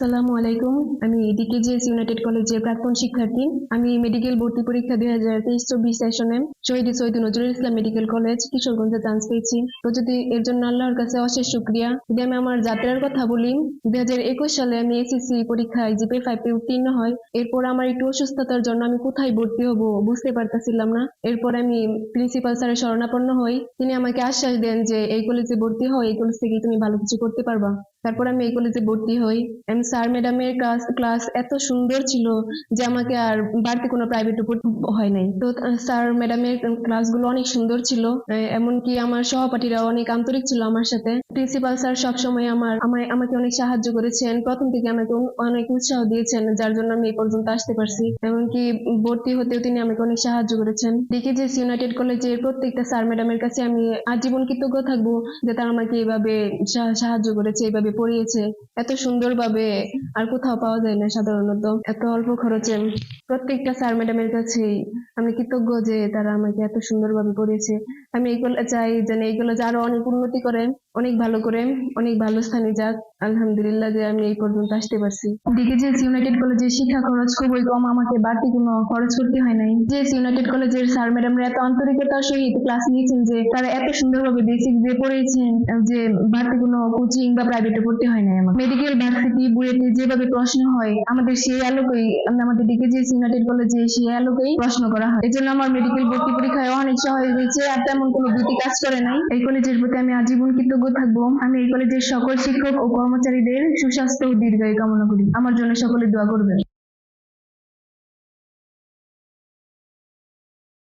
আসসালামু আলাইকুম। আমি ডিকেজিএস ইউনাইটেড কলেজের প্রাক্তন শিক্ষার্থী। আমি মেডিকেল ভর্তি পরীক্ষা দুই হাজার তেইশ চব্বিশ সেশনে শহীদ সৈয়দ নজরুল ইসলাম মেডিকেল কলেজ কিশোরগঞ্জে চান্স পেয়েছি। তো যদি এর জন্য আল্লাহর কাছে অশেষ শুক্রিয়া, যদি আমি আমার যাত্রার কথা বলি, দুই হাজার একুশ সালে আমি এসএসসি পরীক্ষায় জিপে ফাইভ উত্তীর্ণ হয় এরপর আমার একটু অসুস্থতার জন্য আমি কোথায় ভর্তি হব বুঝতে পারতেছিলাম না। এরপর আমি প্রিন্সিপাল স্যারের শরণাপন্ন হই। তিনি আমাকে আশ্বাস দেন যে এই কলেজে ভর্তি হও, এই কলেজ থেকে তুমি ভালো কিছু করতে পারবা। তারপর আমি এই কলেজে ভর্তি হই। এম স্যার ম্যাডামের ক্লাস ক্লাস এত সুন্দর ছিল যে আমাকে আর বাড়তি কোনো প্রাইভেট উপর হয় নাই। তো স্যার ম্যাডামের ক্লাসগুলো অনেক সুন্দর ছিল। এমনকি আমার সহপাঠীরা অনেক আন্তরিক ছিল আমার সাথে। প্রিন্সিপাল স্যার সবসময় আমার আমাকে অনেক সাহায্য করেছেন। প্রথম থেকে আমাকে অনেক উৎসাহ দিয়েছেন, যার জন্য আমি এই পর্যন্ত আসতে পারছি। এমনকি ভর্তি হতেও তিনি আমাকে অনেক সাহায্য করেছেন। ডিকেজিএস ইউনাইটেড কলেজের প্রত্যেকটা স্যার ম্যাডামের কাছে আমি আজীবন কৃতজ্ঞ থাকব যে তারা আমাকে এইভাবে সাহায্য করেছে এইভাবে পড়িয়েছে। এত সুন্দরভাবে আর কোথাও পাওয়া যায় না সাধারণত। এত অল্প খরচে প্রত্যেকটা স্যার ম্যাডামের কাছেই আমি কৃতজ্ঞ যে তারা আমাকে এত সুন্দরভাবে পড়িয়েছে। আমি এইগুলো চাই যেন এইগুলো যে আরও অনেক উন্নতি করে অনেক ভালো করে অনেক ভালো স্থানে যাক। আলহামদুলিল্লাহ যে আমি এই পর্যন্ত আসতে পারছি। ডিকেজিএস ইউনাইটেড কলেজের শিক্ষা খরচ খুবই কম, আমাকে বাড়তি কোনো খরচ করতে হয় নাই। যে ইউনাইটেড কলেজের স্যার ম্যাডামরা এত আন্তরিকতার সহিত ক্লাস নিয়েছেন যে তারা এত সুন্দরভাবে বেসিক যে পড়িয়েছেন, যে বাড়তি কোনো কোচিং বা প্রাইভেটে পড়তে হয় নাই আমার মেডিকেল ভার্সিটি বুয়েটে যেভাবে প্রশ্ন হয়, আমাদের সেই আলোকেই আমাদের ডিকেজিএস ইউনাইটেড কলেজে সেই আলোকেই প্রশ্ন করা হয়। এজন্য আমার মেডিকেল ভর্তি পরীক্ষায় অনেক সহায় হয়েছে, আর তেমন কোনো ভীতি কাজ করে নাই। এই কলেজের প্রতি আমি আজীবন কৃতজ্ঞ থাকব। আমি এই কলেজের সকল শিক্ষক ও কর্মচারীদের সুস্বাস্থ্য ও দীর্ঘায়ু কামনা করি। আমার জন্য সকলে দোয়া করবেন।